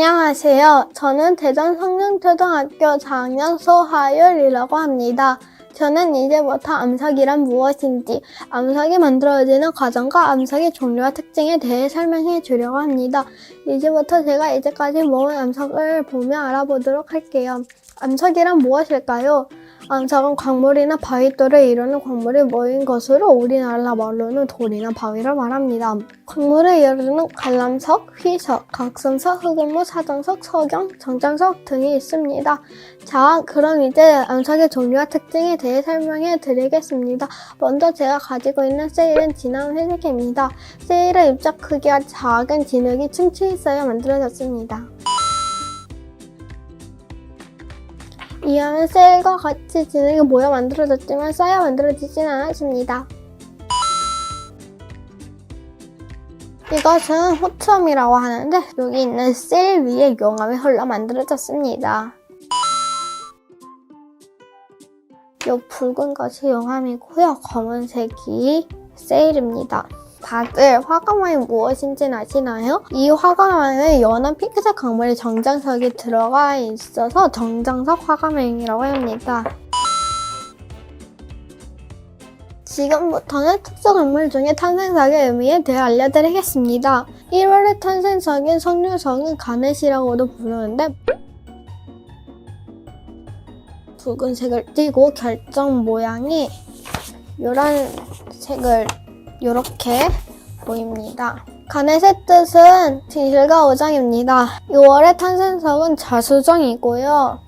안녕하세요. 저는 대전 성능초등학교 4학년 소하율이라고 합니다. 저는 이제부터 암석이란 무엇인지, 암석이 만들어지는 과정과 암석의 종류와 특징에 대해 설명해 주려고 합니다. 이제부터 제가 이제까지 모은 암석을 보며 알아보도록 할게요. 암석이란 무엇일까요? 암석은 광물이나 바위돌을 이루는 광물이 모인 것으로 우리나라 말로는 돌이나 바위를 말합니다. 광물을 이루는 관람석, 휘석, 각성석, 흑음무, 사정석, 석영, 정장석 등이 있습니다. 자, 그럼 이제 암석의 종류와 특징에 대해 설명해 드리겠습니다. 먼저 제가 가지고 있는 세일은 진한 회색입니다. 세일의 입자 크기와 작은 진흙이 층층이 쌓여 만들어졌습니다. 이하는 셀과 같이 진흙이 모여 만들어졌지만 쌓여 만들어지진 않았습니다. 이것은 호첨이라고 하는데 여기 있는 셀 위에 용암이 흘러 만들어졌습니다. 이 붉은 것이 용암이고요. 검은색이 세일입니다. 다들 화가망이 무엇인지는 아시나요? 이 화가망은 연한 핑크색 광물이 정장석에 들어가 있어서 정장석 화가망이라고 합니다. 지금부터는 특수 광물 중에 탄생석의 의미에 대해 알려드리겠습니다. 1월의 탄생석인 석류석은 가넷이라고도 부르는데 붉은색을 띠고 결정 모양이 이런 색을 이렇게 보입니다. 가넷의 뜻은 진실과 우정입니다. 6월의 탄생석은 자수정이고요.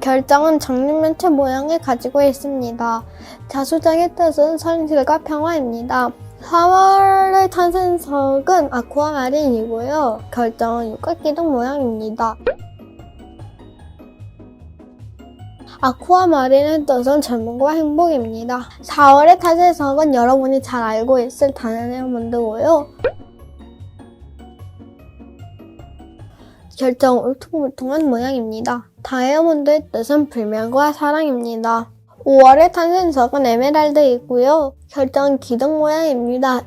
결정은 장류면체 모양을 가지고 있습니다. 자수정의 뜻은 선실과 평화입니다. 4월의 탄생석은 아쿠아마린이고요. 결정은 육각기둥 모양입니다. 아쿠아마린의 뜻은 젊음과 행복입니다. 4월의 탄생석은 여러분이 잘 알고 있을 다나네아몬드고요. 결정 울퉁불퉁한 모양입니다. 다이아몬드의 뜻은 불멸과 사랑입니다. 5월의 탄생석은 에메랄드이고요. 결정은 기둥 모양입니다.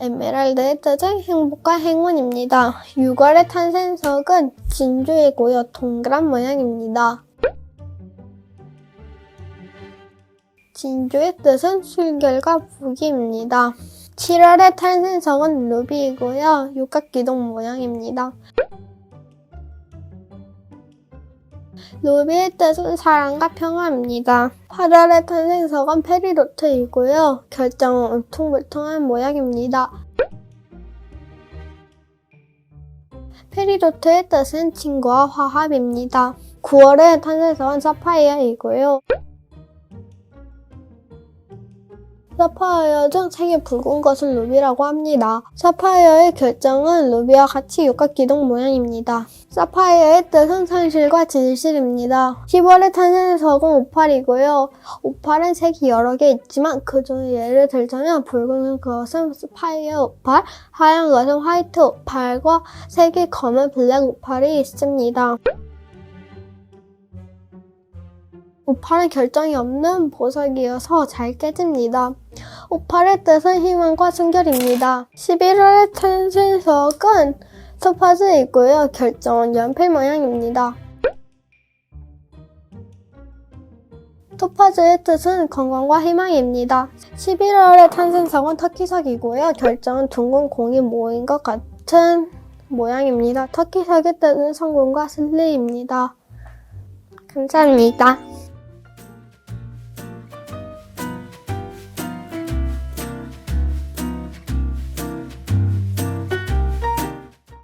에메랄드의 뜻은 행복과 행운입니다. 6월의 탄생석은 진주이고요. 동그란 모양입니다. 진주의 뜻은 술결과 부귀입니다. 7월의 탄생석은 루비이고요. 육각기둥 모양입니다. 루비의 뜻은 사랑과 평화입니다. 8월의 탄생석은 페리도트이고요. 결정은 울퉁불퉁한 모양입니다. 페리도트의 뜻은 친구와 화합입니다. 9월의 탄생석은 사파이어이고요. 사파이어 중 색이 붉은 것을 루비라고 합니다. 사파이어의 결정은 루비와 같이 육각기둥 모양입니다. 사파이어의 뜻은 상실과 진실입니다. 10월의 탄생석은 오팔이고요. 오팔은 색이 여러 개 있지만 그 중에 예를 들자면 붉은 것은 스파이어 오팔, 하얀 것은 화이트 오팔과 색이 검은 블랙 오팔이 있습니다. 오팔은 결정이 없는 보석이어서 잘 깨집니다. 오팔의 뜻은 희망과 순결입니다. 11월의 탄생석은 토파즈이고요. 결정은 연필 모양입니다. 토파즈의 뜻은 건강과 희망입니다. 11월의 탄생석은 터키석이고요. 결정은 둥근 공이 모인 것 같은 모양입니다. 터키석의 뜻은 성공과 승리입니다. 감사합니다.